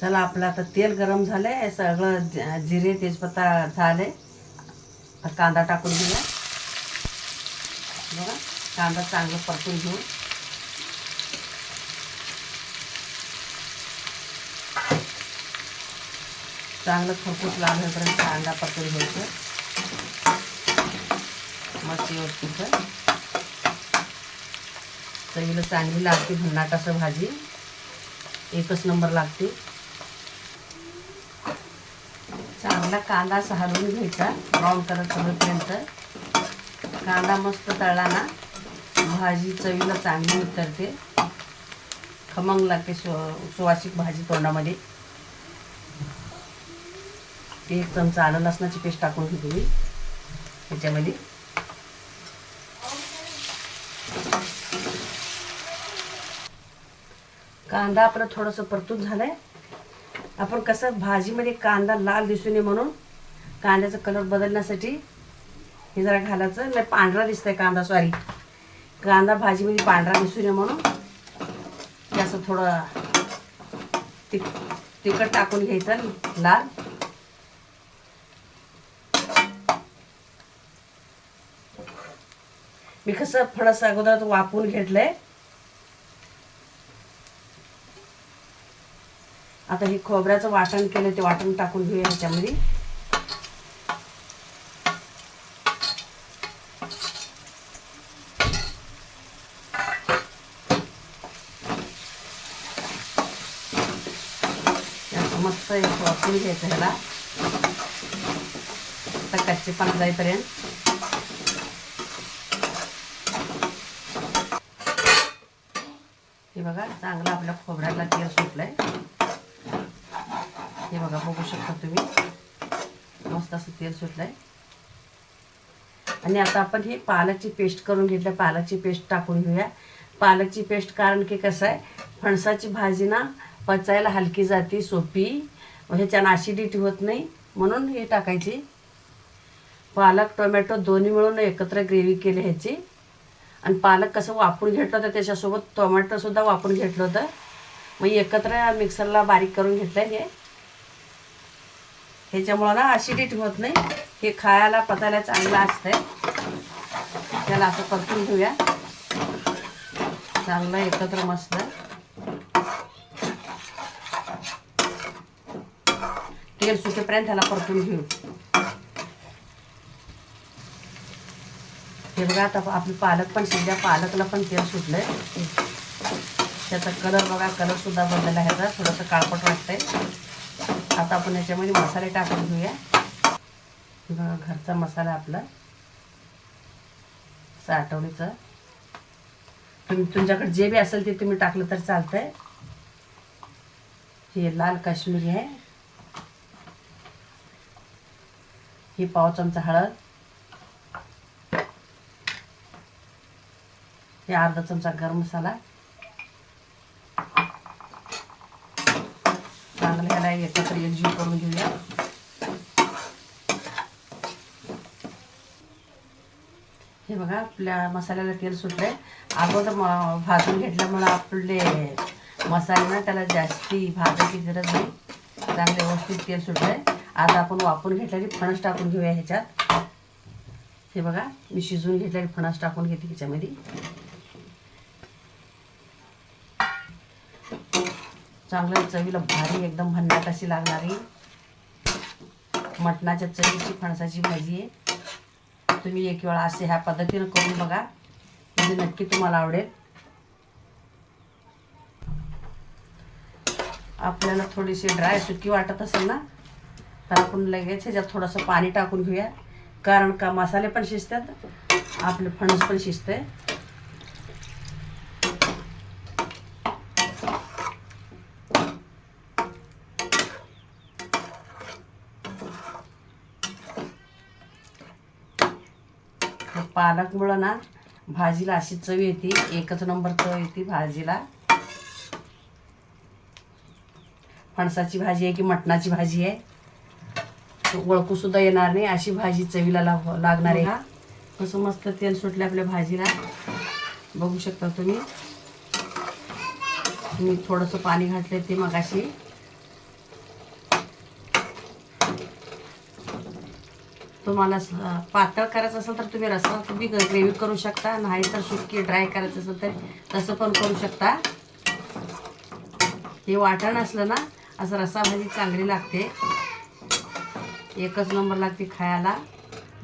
चला आपलं आता तेल गरम झालंय. सगळं जिरे तेजपत्ता झाले. कांदा टाकून दिला बघा कांदा चांगलं परतून घेऊन. चांगलं खरपूस लाल होईपर्यंत कांदा परतून घ्यायचं. मस्त व्यवस्थित चवीला चांगली लागते भन्नाट असं भाजी. एकच नंबर लागते. चांगला कांदा असा हलवून घ्यायचा. ब्राऊन कलर होईपर्यंत कांदा मस्त तळला. ना भाजी चवीला चांगली उतरते. खमंग लागते सु सुवासिक भाजी तोंडामध्ये. एक चमचा आलं लसणाची पेस्ट टाकून घेतो मी त्याच्यामध्ये. कांदा आपला थोडंसं परतून आहे आपण कसं भाजीमध्ये कांदा लाल दिसू नये म्हणून कांद्याचा कलर बदलण्यासाठी हे जरा घालायचं. नाही पांढरा दिसतंय कांदा सॉरी कांदा भाजीमध्ये पांढरा दिसू नये म्हणून हे असं थोडं तिक तिखट टाकून घ्यायचं लाल. मी कसं थोडंसं अगोदर वापरून घेतलंय. आता हे खोबऱ्याचं वाटण केलं ते वाटण टाकून घेऊया ह्याच्यामध्ये. मस्त एक वापरून घ्यायचं ह्याला. आता कच्चेपणा जाईपर्यंत. हे बघा चांगलं आपल्या खोबऱ्याला तेल सुटलंय. हे बघा बघू शकता तुम्ही मस्त असं तेल सुटलंय आणि आता आपण ही पालकची पेस्ट करून घेतलं पालकची पेस्ट टाकून घेऊया पालकची पेस्ट कारण की कसं आहे फणसाची भाजी ना पचायला हलकी जाते सोपी ह्याच्यानं ॲसिडिटी होत नाही म्हणून हे टाकायची पालक टोमॅटो दोन्ही मिळून एकत्र ग्रेव्ही केली ह्याची आणि पालक कसं वापरून घेतलं होतं त्याच्यासोबत टोमॅटोसुद्धा वापरून घेतलं होतं मग एकत्र मिक्सरला बारीक करून घेतलं हे ह्याच्यामुळं ना ॲसिडिटी होत नाही. हे खायला पचायला चांगलं असतंय. त्याला असं परतून घेऊया. चांगलं एकत्र मस्त. तेल सुटेपर्यंत ह्याला परतून घेऊ. हे बघा आता आपली पालक पण शिजल्या पालकला पण तेल सुटलंय. त्याचा कलर बघा कलर सुद्धा बदलला आहे ह्याचा थोडंसं काळपट वाटतंय. आता आपण याच्यामध्ये मसाले टाकून घेऊया. बघा घरचा मसाला आपला. साठवणीचा तुम्ही तुमच्याकडे जे बी असेल ते तुम्ही टाकलं तर चालतंय. हे लाल काश्मीरी आहे. ही पाव चमचा हळद. हे अर्धा चमचा गरम मसाला. चांगलं ह्याला एकत्र एकजीव करून घेऊया हे बघा आपल्या मसाल्याला तेल सुटलंय अगोदर भाजून घेतल्यामुळं आपले मसाले ना त्याला जास्ती भाजायची गरज नाही चांगले व्यवस्थित तेल सुटलंय आता आपण वापरून घेतलेली फणस टाकून घेऊया ह्याच्यात हे बघा मी शिजवून घेतलेली फणस टाकून घेते ह्याच्यामध्ये चांगलं चवीला भारी एकदम भन्नाट अशी लागणारी. मटणाच्या चवीची फणसाची भाजी आहे. तुम्ही एक वेळा असे ह्या पद्धतीनं करून बघा. म्हणजे नक्की तुम्हाला आवडेल. आपल्याला थोडीशी ड्राय सुकी वाटत असेल ना तर आपण लगेच ह्याच्यात थोडंसं पाणी टाकून घेऊया. कारण का मसाले पण शिजतात आपले फणस पण शिजते पालकमुळं ना भाजीला अशी चव येते एकच नंबर चव येते भाजीला. फणसाची भाजी आहे की मटणाची भाजी आहे? ओळखू सुद्धा येणार नाही अशी भाजी चवीला लागणार आहे. कसं मस्त तेल सुटलं आपल्या भाजीला. बघू शकता तुम्ही. मी थोडंसं पाणी घातलं ते मगाशी. तुम्हाला पातळ करायचं असेल तर तुम्ही रस्सा तुम्ही ग्रेव्ही करू शकता. नाही तर सुटकी ड्राय करायचं असेल तर तसं पण करू शकता. हे वाटण असलं ना असं रस्सा भाजी चांगली लागते. एकच नंबर लागते खायला.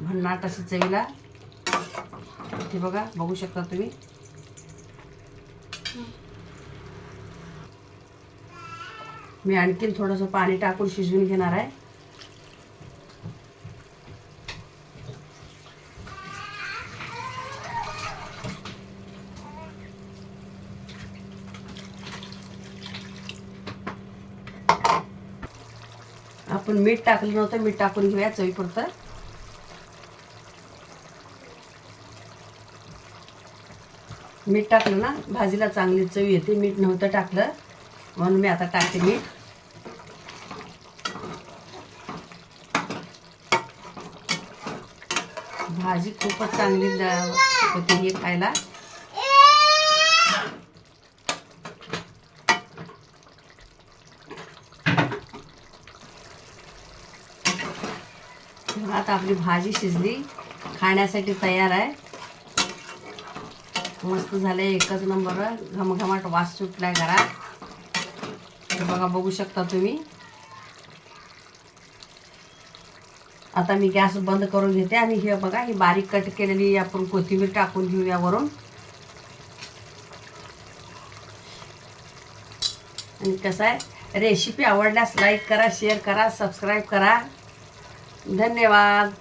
भन्नाट अशी चवीला. हे बघा बघू शकता तुम्ही. मी आणखीन थोडंसं पाणी टाकून शिजवून घेणार आहे. आपण मीठ टाकलं नव्हतं मीठ टाकून घेऊया चवीपुरतं. मीठ टाकलं ना भाजीला चांगली चव येते मीठ नव्हतं टाकलं. म्हणून मी आता टाकते मीठ. भाजी खूपच चांगली होती हे खायला. आता आपली भाजी शिजली. खाण्यासाठी तयार आहे. मस्त झाले एकच नंबर घमघमाट वास सुटलाय घरात. हे बघा बघू शकता तुम्ही. आता मी गॅस बंद करून घेते आणि हे बघा ही बारीक कट केलेली आपण कोथिंबीर टाकून घेऊया वरून आणि कसं आहे रेसिपी आवडल्यास लाईक करा शेअर करा सबस्क्राईब करा. धन्यवाद